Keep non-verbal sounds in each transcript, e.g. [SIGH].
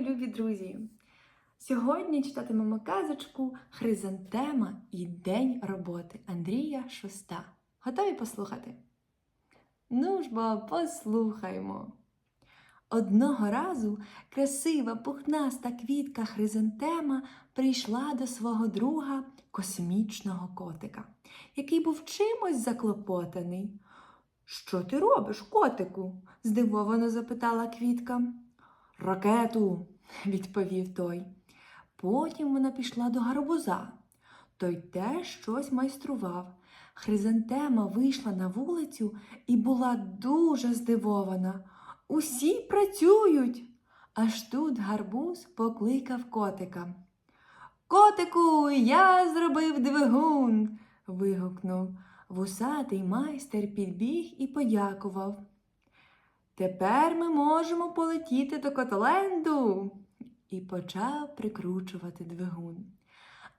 любі друзі! Сьогодні читатимемо казочку Хризантема і День роботи Андрія Шуста. Готові послухати? Ну ж бо, послухаймо. Одного разу красива пухнаста квітка Хризантема прийшла до свого друга космічного котика, який був чимось заклопотаний. Що ти робиш, котику? здивовано запитала квітка. Ракету, [LAUGHS] відповів той. Потім вона пішла до гарбуза. Той теж щось майстрував. Хризантема вийшла на вулицю і була дуже здивована. Усі працюють. Аж тут гарбуз покликав котика. Котику, я зробив двигун. вигукнув. Вусатий майстер підбіг і подякував. Тепер ми можемо полетіти до Котоленду. І почав прикручувати двигун.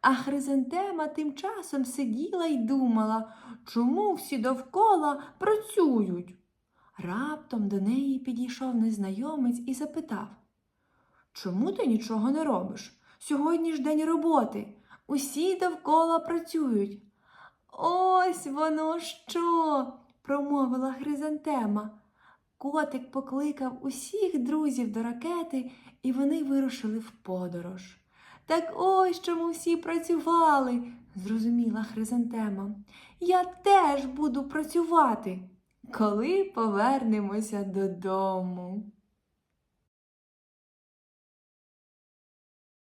А Хризантема тим часом сиділа й думала, чому всі довкола працюють. Раптом до неї підійшов незнайомець і запитав Чому ти нічого не робиш? Сьогодні ж день роботи. Усі довкола працюють. Ось воно що, промовила Хризантема. Котик покликав усіх друзів до ракети, і вони вирушили в подорож. Так ось чому всі працювали, зрозуміла Хризантема. Я теж буду працювати, коли повернемося додому.